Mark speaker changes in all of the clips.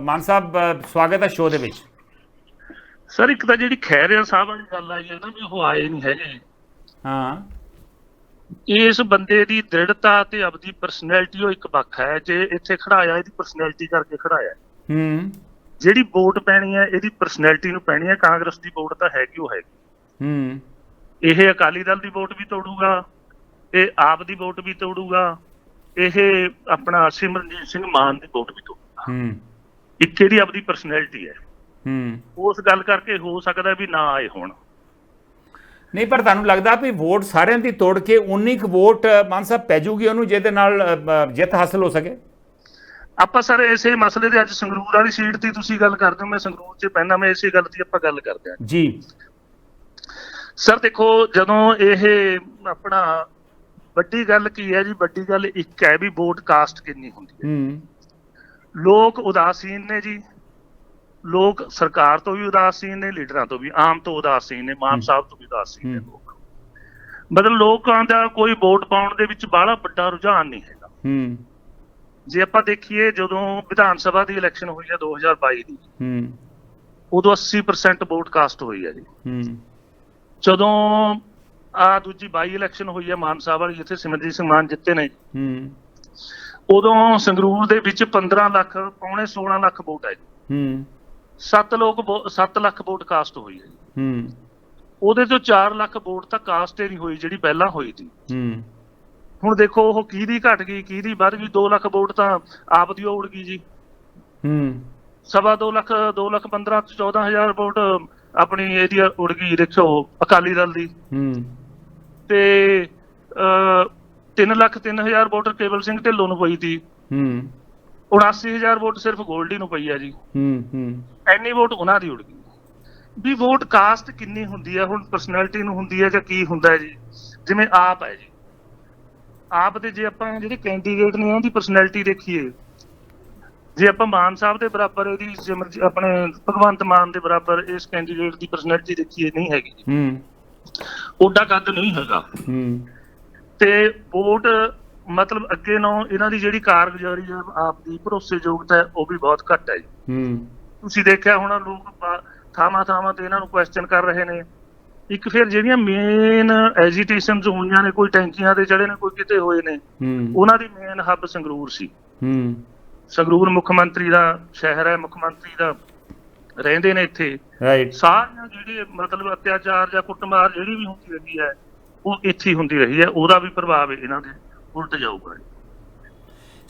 Speaker 1: ਮਾਨ ਸਾਹਿਬ ਸਵਾਗਤ ਹੈ ਸ਼ੋਅ ਦੇ ਵਿੱਚ।
Speaker 2: ਸਰ ਇੱਕ ਤਾਂ ਜਿਹੜੀ ਖੈਰਿਆ ਸਾਹਿਬ ਵਾਲੀ ਗੱਲ ਆਈ ਹੈ ਨਾ ਵੀ ਉਹ ਆਏ ਨਹੀਂ ਹੈਗੇ।
Speaker 1: ਹਾਂ।
Speaker 2: ਇਸ ਬੰਦੇ ਦੀ ਦ੍ਰਿੜਤਾ ਤੇ ਆਪਦੀ ਪਰਸਨੈਲਿਟੀ ਉਹ ਇੱਕ ਪੱਖ ਹੈ। ਜੇ ਇੱਥੇ ਖੜਾਇਆ ਇਹਦੀ ਪਰਸਨੈਲਿਟੀ ਕਰਕੇ ਖੜਾਇਆ।
Speaker 1: ਹੂੰ।
Speaker 2: ਜਿਹੜੀ ਵੋਟ ਪੈਣੀ ਹੈ ਇਹਦੀ ਪਰਸਨੈਲਿਟੀ ਨੂੰ ਪੈਣੀ ਹੈ। ਕਾਂਗਰਸ ਦੀ ਵੋਟ ਤਾਂ ਹੈਗੀ ਉਹ ਹੈਗੀ।
Speaker 1: ਹੂੰ।
Speaker 2: ਇਹ ਅਕਾਲੀ ਦਲ ਦੀ ਵੋਟ ਵੀ ਤੋੜੂਗਾ ਇਹ ਆਪ ਦੀ ਵੋਟ ਵੀ ਤੋੜੂਗਾ ਇਹ ਆਪਣਾ ਸਿਮਰਨਜੀਤ ਸਿੰਘ ਮਾਨ ਦੀ ਵੋਟ ਵੀ ਤੋੜੂਗਾ।
Speaker 1: ਹੂੰ।
Speaker 2: ਇੱਕ ਇਹਦੀ ਆਪਦੀ ਪਰਸਨੈਲਿਟੀ ਹੈ।
Speaker 1: ਹੂੰ।
Speaker 2: ਉਸ ਗੱਲ ਕਰਕੇ ਹੋ ਸਕਦਾ ਵੀ ਨਾ ਆਏ ਹੋਣ।
Speaker 1: ਨਹੀਂ ਪਰ ਤੁਹਾਨੂੰ ਲੱਗਦਾ ਵੀ ਵੋਟ ਸਾਰਿਆਂ ਦੀ ਤੋੜ ਕੇ ਉਨੀ ਕੁ ਵੋਟ ਮਾਨ ਸਾਹਿਬ ਪੈ ਜੂਗੀ ਉਹਨੂੰ ਜਿਹਦੇ ਨਾਲ ਅ, ਜਿੱਤ ਹਾਸਲ ਹੋ ਸਕੇ?
Speaker 2: ਆਪਾਂ ਸਰ ਇਸੇ ਮਸਲੇ ਦੇ ਅੱਜ ਸੰਗਰੂਰ ਵਾਲੀ ਸੀਟ ਦੀ ਤੁਸੀਂ ਗੱਲ ਕਰਦੇ ਹੋ ਮੈਂ ਸੰਗਰੂਰ 'ਚ ਪੈਣਾ ਮੈਂ ਇਸੇ ਗੱਲ ਦੀ ਆਪਾਂ ਗੱਲ ਕਰਦੇ ਹਾਂ।
Speaker 1: ਜੀ।
Speaker 2: ਸਰ ਦੇਖੋ ਜਦੋਂ ਇਹ ਆਪਣਾ ਵੱਡੀ ਗੱਲ ਕੀ ਹੈ ਜੀ? ਵੱਡੀ ਗੱਲ ਇੱਕ ਹੈ ਵੀ ਵੋਟ ਕਾਸਟ ਕਿੰਨੀ ਹੁੰਦੀ ਹੈ।
Speaker 1: ਹੂੰ।
Speaker 2: ਲੋਕ ਉਦਾਸੀਨ ਨੇ ਜੀ। ਲੋਕ ਸਰਕਾਰ ਤੋਂ ਵੀ ਉਦਾਸੀਨ ਨੇ ਲੀਡਰਾਂ ਤੋਂ ਵੀ ਆਮ ਤੋਂ ਉਦਾਸੀਨ ਨੇ ਮਾਨ। ਸਾਹਿਬ ਤੋਂ ਵੀ ਉਦਾਸੀਨ ਨੇ। ਲੋਕ। ਮਤਲਬ ਲੋਕਾਂ ਦਾ ਕੋਈ ਵੋਟ ਪਾਉਣ ਦੇ ਵਿੱਚ ਬਾਹਲਾ ਵੱਡਾ ਰੁਝਾਨ ਨਹੀਂ ਹੈਗਾ।
Speaker 1: ਹੂੰ।
Speaker 2: ਜੇ ਆਪਾਂ ਦੇਖੀਏ ਜਦੋਂ ਵਿਧਾਨ ਸਭਾ ਦੀ ਇਲੈਕਸ਼ਨ ਹੋਈ ਹੈ 2022 ਦੀ
Speaker 1: ਹੂੰ।
Speaker 2: ਉਦੋਂ 80% ਵੋਟ ਕਾਸਟ ਹੋਈ ਹੈ ਜੀ।
Speaker 1: ਹੂੰ।
Speaker 2: ਜਦੋਂ ਆ ਦੂਜੀ ਬਾਈ ਇਲੈਕਸ਼ਨ ਹੋਈ ਹੈ ਮਾਨ ਸਾਹਿਬ ਵਾਲੀ ਜਿੱਥੇ ਸਿਮਰਜੀਤ ਸਿੰਘ ਮਾਨ ਜਿੱਤੇ ਨੇ।
Speaker 1: ਹੂੰ।
Speaker 2: ਉਦੋਂ ਸੰਗਰੂਰ ਦੇ ਵਿੱਚ 15 ਲੱਖ ਪੌਣੇ 16 ਲੱਖ ਵੋਟ ਹੈ ਜੀ
Speaker 1: ਹੂੰ।
Speaker 2: 7 ਲੋਕ 7 ਲੱਖ ਵੋਟ ਕਾਸਟ ਹੋਈ ਹੈ।
Speaker 1: ਹੂੰ।
Speaker 2: ਉਹਦੇ ਤੋਂ 4 ਲੱਖ ਵੋਟ ਤਾਂ ਕਾਸਟ ਹੀ ਨਹੀਂ ਹੋਈ ਜਿਹੜੀ ਪਹਿਲਾਂ ਹੋਈ ਸੀ।
Speaker 1: ਹੂੰ।
Speaker 2: ਹੁਣ ਦੇਖੋ ਉਹ ਕਿਹਦੀ ਘਟ ਗਈ ਕਿਹਦੀ ਵੱਧ ਗਈ 2 ਲੱਖ ਵੋਟ ਤਾਂ ਆਪ ਦੀ ਉੜ ਗਈ ਜੀ।
Speaker 1: ਹੂੰ।
Speaker 2: ਸਵਾ 2 ਲੱਖ 2 ਲੱਖ 15 ਤੋਂ 14000 ਵੋਟ ਆਪਣੀ ਇਹਦੀ ਉੜ ਗਈ ਦੇਖੋ ਅਕਾਲੀ ਦਲ ਦੀ।
Speaker 1: ਹੂੰ।
Speaker 2: ਤੇ 3 ਲੱਖ 3000 ਵੋਟ ਕੇਵਲ ਸਿੰਘ ਢਿੱਲੋਂ ਨੂੰ ਪਈ ਸੀ
Speaker 1: ਹੂੰ।
Speaker 2: 79000 ਵੋਟ ਸਿਰਫ ਗੋਲਡੀ ਨੂੰ ਪਈ ਆ ਜੀ।
Speaker 1: ਹੂੰ ਹੂੰ।
Speaker 2: ਐਨੀ ਵੋਟ ਉਹਨਾਂ ਦੀ ਉੜ ਗਈ। ਵੀ ਵੋਟ ਕਾਸਟ ਕਿੰਨੀ ਹੁੰਦੀ ਹੈ ਹੁਣ ਪਰਸਨੈਲਿਟੀ ਨੂੰ ਹੁੰਦੀ ਹੈ ਜਾਂ ਕੀ ਹੁੰਦਾ ਜੀ? ਜਿਵੇਂ ਆਪ ਹੈ ਜੀ। ਆਪ ਦੇ ਜੇ ਆਪਾਂ ਜਿਹੜੇ ਕੈਂਡੀਡੇਟ ਨੇ ਉਹਨਾਂ ਦੀ ਪਰਸਨੈਲਿਟੀ ਦੇਖੀਏ। ਜੇ ਆਪਾਂ ਮਾਨ ਸਾਹਿਬ ਦੇ ਬਰਾਬਰ ਸਿਮਰ- ਆਪਣੇ ਭਗਵੰਤ ਮਾਨ ਦੇ ਬਰਾਬਰ ਇਸ ਕੈਂਡੀਡੇਟ ਦੀ ਪਰਸਨੈਲਿਟੀ ਦੇਖੀਏ ਨਹੀਂ ਹੈਗੀ ਜੀ।
Speaker 1: ਹੂੰ।
Speaker 2: ਓਡਾ ਕੱਦ ਨਹੀਂ ਹੈਗਾ।
Speaker 1: ਹੂੰ।
Speaker 2: ਤੇ ਵੋਟ ਮਤਲਬ ਅੱਗੇ ਨਾਲੋਂ ਇਹਨਾਂ ਦੀ ਜਿਹੜੀ ਕਾਰਗੁਜ਼ਾਰੀ ਹੈ ਆਪ ਦੀ ਭਰੋਸੇਯੋਗਤਾ ਹੈ ਉਹ ਵੀ ਬਹੁਤ ਘੱਟ ਹੈ ਜੀ।
Speaker 1: ਹੂੰ।
Speaker 2: ਤੁਸੀਂ ਦੇਖਿਆ ਹੋਣਾ ਲੋਕ ਥਾਵਾਂ ਥਾਵਾਂ ਤੇ ਇਹਨਾਂ ਨੂੰ ਕੁਐਸਚਨ ਕਰ ਰਹੇ ਨੇ। ਇੱਕ ਫਿਰ ਜਿਹੜੀਆਂ ਮੇਨ ਐਜੀਟੇਸ਼ਨਸ ਹੋਈਆਂ ਨੇ ਕੋਈ ਟੈਂਕੀਆਂ ਤੇ ਚੜੇ ਨੇ ਕੋਈ ਕਿਤੇ ਹੋਏ ਨੇ ਉਹਨਾਂ ਦੀ ਮੇਨ ਹੱਬ ਸੰਗਰੂਰ ਸੀ।
Speaker 1: ਹੂੰ।
Speaker 2: ਸੰਗਰੂਰ ਮੁੱਖ ਮੰਤਰੀ ਦਾ ਸ਼ਹਿਰ ਹੈ ਮੁੱਖ ਮੰਤਰੀ ਦਾ ਰਹਿੰਦੇ ਨੇ ਇੱਥੇ।
Speaker 1: ਰਾਈਟ
Speaker 2: ਸਾਰੀਆਂ ਜਿਹੜੇ ਮਤਲਬ ਅਤਿਆਚਾਰ ਜਾਂ ਕੁੱਟਮਾਰ ਜਿਹੜੀ ਵੀ ਹੁੰਦੀ ਰਹੀ ਹੈ ਉਹ ਇੱਥੇ ਹੁੰਦੀ ਰਹੀ ਹੈ ਉਹਦਾ ਵੀ ਪ੍ਰਭਾਵ ਇਹਨਾਂ ਦੇ ਉਲਟ ਜਾਊਗਾ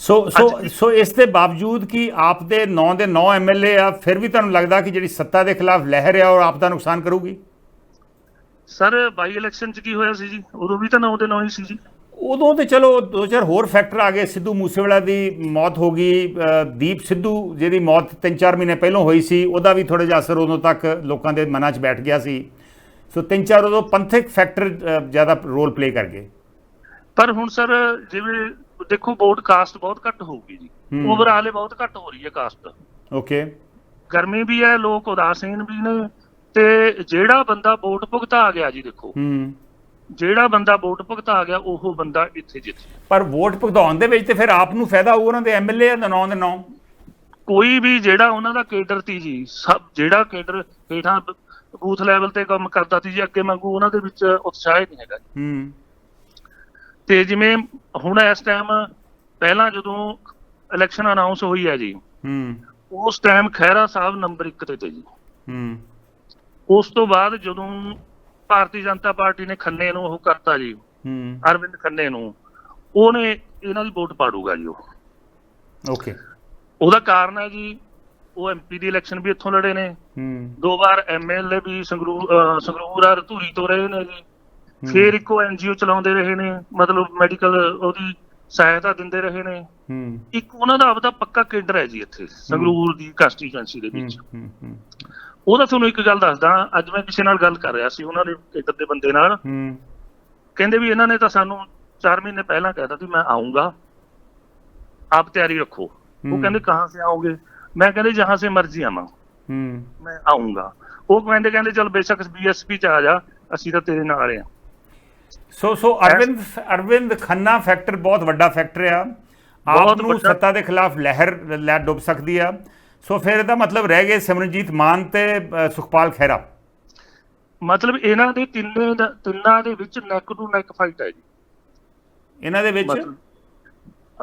Speaker 1: ਸੋ ਸੋ ਸੋ ਇਸ ਦੇ ਬਾਵਜੂਦ ਕਿ ਆਪ ਦੇ 9 ਦੇ 9 ਐਮਐਲਏ ਆ ਫਿਰ ਵੀ ਤੁਹਾਨੂੰ ਲੱਗਦਾ ਕਿ ਜਿਹੜੀ ਸੱਤਾ ਦੇ ਖਿਲਾਫ ਲਹਿਰ ਆ ਉਹ ਆਪ ਦਾ ਨੁਕਸਾਨ ਕਰੂਗੀ?
Speaker 2: ਸਰ ਬਾਈ ਇਲੈਕਸ਼ਨ ਚ ਕੀ ਹੋਇਆ ਸੀ ਜੀ? ਉਦੋਂ ਵੀ ਤਾਂ ਨੌ ਦੇ ਨੌ ਹੀ ਸੀ ਜੀ।
Speaker 1: ਉਦੋਂ ਤੇ ਚਲੋ ਦੋ ਚਾਰ ਹੋਰ ਫੈਕਟਰ ਆ ਗਏ। ਸਿੱਧੂ ਮੂਸੇਵਾਲਾ ਦੀ ਮੌਤ ਹੋ ਗਈ ਦੀਪ ਸਿੱਧੂ ਜਿਹਦੀ ਮੌਤ 3-4 ਮਹੀਨੇ ਪਹਿਲਾਂ ਹੋਈ ਸੀ ਉਹਦਾ ਵੀ ਥੋੜਾ ਜਿਹਾ ਅਸਰ ਉਦੋਂ ਤੱਕ ਲੋਕਾਂ ਦੇ ਮਨਾਂ 'ਚ ਬੈਠ ਗਿਆ ਸੀ। ਸੋ ਤਿੰਨ ਚਾਰ ਉਦੋਂ ਪੰਥਕ ਫੈਕਟਰ ਜ਼ਿਆਦਾ ਰੋਲ ਪਲੇ ਕਰ ਗਏ।
Speaker 2: ਪਰ ਹੁਣ ਸਰ ਜਿਵੇਂ ਦੇਖੋ ਵੋਟ ਕਾਸਟ ਬਹੁਤ ਘੱਟ ਹੋਊਗੀ ਜੀ। ਓਵਰਆਲ ਬਹੁਤ ਘੱਟ ਹੋ ਰਹੀ ਹੈ ਕਾਸਟ
Speaker 1: ਓਕੇ
Speaker 2: ਗਰਮੀ ਵੀ ਹੈ ਲੋਕ ਉਦਾਸੀਨ ਵੀ ਨੇ। ਤੇ ਜਿਹੜਾ ਬੰਦਾ ਵੋਟ ਭੁਗਤਾ ਗਿਆ ਜੀ ਦੇਖੋ।
Speaker 1: ਹੂੰ।
Speaker 2: ਜਿਹੜਾ ਬੰਦਾ ਵੋਟ ਭੁਗਤਾ ਗਿਆ ਉਹ ਬੰਦਾ ਇੱਥੇ ਜਿੱਤ
Speaker 1: ਪਰ ਵੋਟ ਭੁਗਤਾਉਣ ਦੇ ਵਿੱਚ ਤੇ ਫਿਰ ਆਪ ਨੂੰ ਫਾਇਦਾ ਹੋਊ ਉਹਨਾਂ ਦੇ ਐਮਐਲਏ ਆ 9 ਦੇ 9
Speaker 2: ਕੋਈ ਵੀ ਜਿਹੜਾ ਉਹਨਾਂ ਦਾ ਕੇਡਰ ਤੀ ਜੀ ਸਭ ਜਿਹੜਾ ਕੇਡਰ ਹੇਠਾਂ ਬੂਥ ਲੈਵਲ ਤੇ ਕੰਮ ਕਰਦਾ ਸੀ ਜੀ ਅੱਗੇ ਮੰਗੂ ਉਹਨਾਂ ਦੇ ਵਿੱਚ ਉਤਸ਼ਾਹ ਹੀ ਨਹੀਂ ਹੈਗਾ
Speaker 1: ਹੂੰ।
Speaker 2: ਤੇ ਜਿਵੇਂ ਹੁਣ ਇਸ ਟਾਈਮ ਪਹਿਲਾਂ ਜਦੋਂ ਇਲੈਕਸ਼ਨ ਅਨਾਉਂਸ ਹੋਈ ਹੈ ਜੀ
Speaker 1: ਹੂੰ।
Speaker 2: ਉਸ ਟਾਈਮ ਖਹਿਰਾ ਸਾਹਿਬ ਨੰਬਰ 1 ਤੇ ਤੇ ਜੀ।
Speaker 1: ਹੂੰ।
Speaker 2: ਉਸ ਤੋਂ ਬਾਅਦ ਜਦੋਂ ਭਾਰਤੀ ਜਨਤਾ ਪਾਰਟੀ ਨੇ ਖੰਨੇ ਨੂੰ ਉਹ ਕਰਤਾ ਜੀ
Speaker 1: ਹੂੰ।
Speaker 2: ਅਰਵਿੰਦ ਖੰਨੇ ਨੂੰ ਉਹਨੇ ਇਹਨਾਂ ਦੀ ਵੋਟ ਪਾੜੂਗਾ ਜੀ ਉਹ।
Speaker 1: ਓਕੇ।
Speaker 2: ਉਹਦਾ ਕਾਰਨ ਹੈ ਜੀ ਉਹ ਐਮਪੀ ਦੀ ਇਲੈਕਸ਼ਨ ਵੀ ਇੱਥੋਂ ਲੜੇ ਨੇ।
Speaker 1: ਹੂੰ।
Speaker 2: ਦੋ ਵਾਰ ਐਮਐਲਏ ਵੀ ਸੰਗਰੂਰ ਸੰਗਰੂਰ ਆ ਧੂਰੀ ਤੋਂ ਰਹੇ ਨੇ ਜੀ। ਫਿਰ ਇੱਕੋ ਐਨਜੀਓ ਚਲਾਉਂਦੇ ਰਹੇ ਨੇ ਮਤਲਬ ਮੈਡੀਕਲ ਉਹਦੀ ਸਹਾਇਤਾ ਦਿੰਦੇ ਰਹੇ ਨੇ।
Speaker 1: ਹੂੰ।
Speaker 2: ਇੱਕ ਉਹਨਾਂ ਦਾ ਆਪਦਾ ਪੱਕਾ ਕੇਡਰ ਹੈ ਜੀ ਇੱਥੇ ਸੰਗਰੂਰ ਦੀ ਕੰਸਟੀਚੁਐਂਸੀ ਦੇ ਵਿੱਚ।
Speaker 1: ਹੂੰ ਹੂੰ
Speaker 2: ਉਹਦਾ ਤੁਹਾਨੂੰ ਇੱਕ ਗੱਲ ਦੱਸਦਾ ਅੱਜ ਮੈਂ ਕਿਸੇ ਨਾਲ ਗੱਲ ਕਰ ਰਿਹਾ ਸੀ ਉਹਨਾਂ ਦੇ ਕੇਡਰ ਦੇ ਬੰਦੇ ਨਾਲ।
Speaker 1: ਹੂੰ।
Speaker 2: ਕਹਿੰਦੇ ਵੀ ਇਹਨਾਂ ਨੇ ਤਾਂ ਸਾਨੂੰ 4 ਮਹੀਨੇ ਪਹਿਲਾਂ ਕਹਿਤਾ ਸੀ ਮੈਂ ਆਉਂਗਾ ਆਪ ਤਿਆਰੀ ਰੱਖੋ। ਉਹ। ਕਹਿੰਦੇ ਕਹਾਂ ਸੇ ਆਓਗੇ? ਮੈਂ ਕਹਿੰਦੇ ਜਹਾਂ ਸੇ ਮਰਜ਼ੀ ਆਵਾਂ।
Speaker 1: ਹੂੰ।
Speaker 2: ਮੈਂ ਆਉਂਗਾ। ਉਹ ਕਹਿੰਦੇ ਕਹਿੰਦੇ ਚਲ ਬੇਸ਼ੱਕ ਬੀਐਸਪੀ ਚ ਆ ਜਾ ਅਸੀਂ ਤਾਂ ਤੇਰੇ ਨਾਲ ਆ।
Speaker 1: So so Arvind Arvind Khanna factor ਬਹੁਤ ਵੱਡਾ ਫੈਕਟਰ ਆ। ਆਪ ਨੂੰ ਸੱਤਾ ਦੇ ਖਿਲਾਫ ਲਹਿਰ ਲੈ ਡੁੱਬ ਸਕਦੀ ਆ। ਸੋ ਫਿਰ ਇਹਦਾ ਮਤਲਬ ਰਹਿ ਗਏ ਸਿਮਰਨਜੀਤ ਮਾਨ ਤੇ ਸੁਖਪਾਲ ਖਹਿਰਾ।
Speaker 2: ਮਤਲਬ ਇਹਨਾਂ ਦੇ ਤਿੰਨੇ ਦਾ- ਤਿੰਨਾਂ ਦੇ ਵਿੱਚ ਨੈਕ ਟੂ ਨੈਕ ਫਾਈਟ ਹੈ ਜੀ।
Speaker 1: ਇਹਨਾਂ ਦੇ ਵਿੱਚ?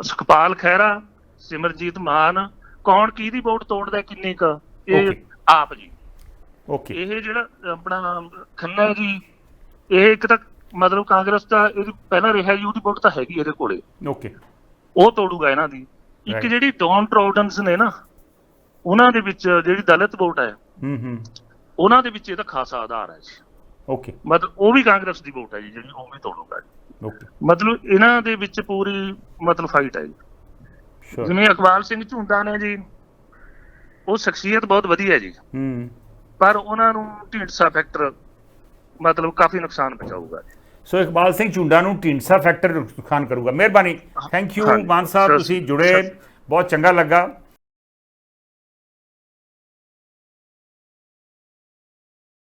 Speaker 2: ਸੁਖਪਾਲ ਖਹਿਰਾ ਸਿਮਰਜੀਤ ਮਾਨ ਕੌਣ ਕਿਹਦੀ ਵੋਟ ਤੋੜਦਾ ਕਿੰਨੀ ਕ? ਇਹ. ਆਪ ਜੀ।
Speaker 1: ਓਕੇ
Speaker 2: ਇਹ ਜਿਹੜਾ ਆਪਣਾ ਖੰਨਾ ਜੀ ਇਹ ਇੱਕ ਤਾਂ ਮਤਲਬ ਕਾਂਗਰਸ ਦਾ ਇਹਦੀ ਪਹਿਲਾਂ ਰਿਹਾ ਜੀ ਉਹਦੀ ਵੋਟ ਤਾਂ ਹੈਗੀ ਇਹਦੇ ਕੋਲੇ।
Speaker 1: ਓਕੇ
Speaker 2: ਉਹ ਤੋੜੂਗਾ ਇਹਨਾਂ ਦੀ। ਇੱਕ. ਜਿਹੜੀ ਡੌਨ ਟਰਾਊਡਨਸ ਨੇ ਨਾ ਉਹਨਾਂ ਦੇ ਵਿੱਚ ਜਿਹੜੀ ਦਲਿਤ ਵੋਟ ਹੈ
Speaker 1: ਹੂੰ ਹੂੰ।
Speaker 2: ਉਹਨਾਂ ਦੇ ਵਿੱਚ ਇਹਦਾ ਖਾਸਾ ਆਧਾਰ ਹੈ ਜੀ।
Speaker 1: ਓਕੇ
Speaker 2: ਮਤਲਬ ਉਹ ਵੀ ਕਾਂਗਰਸ ਦੀ ਵੋਟ ਹੈ ਜੀ ਜਿਹੜੀ ਉਹ ਵੀ ਤੋੜੂਗਾ ਜੀ।
Speaker 1: ਓਕੇ
Speaker 2: ਮਤਲਬ ਇਹਨਾਂ ਦੇ ਵਿੱਚ ਪੂਰੀ ਮਤਲਬ ਫਾਈਟ ਹੈ ਜੀ। ਜਿਵੇਂ ਇਕਬਾਲ ਸਿੰਘ ਝੁੰਡਾ ਨੇ ਜੀ ਉਹ ਸ਼ਖਸੀਅਤ ਬਹੁਤ ਵਧੀਆ ਜੀ।
Speaker 1: ਹੂੰ।
Speaker 2: ਪਰ ਉਹਨਾਂ ਨੂੰ ਢੀਂਡਸਾ ਫੈਕਟਰ ਮਤਲਬ ਕਾਫੀ ਨੁਕਸਾਨ ਪਹੁੰਚਾਊਗਾ ਜੀ।
Speaker 1: ਸੋ ਇਕਬਾਲ ਸਿੰਘ ਝੁੰਡਾ ਨੂੰ ਢੀਂਡਸਾ ਫੈਕਟਰ ਨੁਕਸਾਨ ਕਰੂਗਾ। ਮਿਹਰਬਾਨੀ। ਥੈਂਕ ਯੂ ਮਾਨ ਸਾਹਿਬ ਤੁਸੀਂ ਜੁੜੇ। ਬਹੁਤ ਚੰਗਾ ਲੱਗਾ।